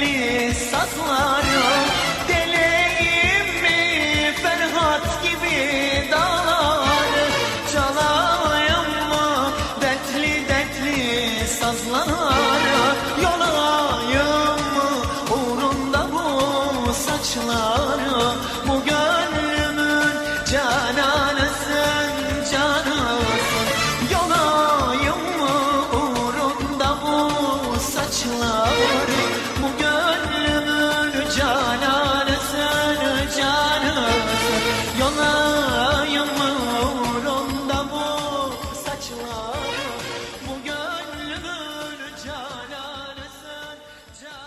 renkli saçlarım Deleyim mi? Ferhat gibi dağları Çalayım mı? Dertli dertli sazları Yolayım mı? Uğrunda bu saçları Bu gönlümün cananı sen canısın Yolayım mı? Uğrunda bu saçları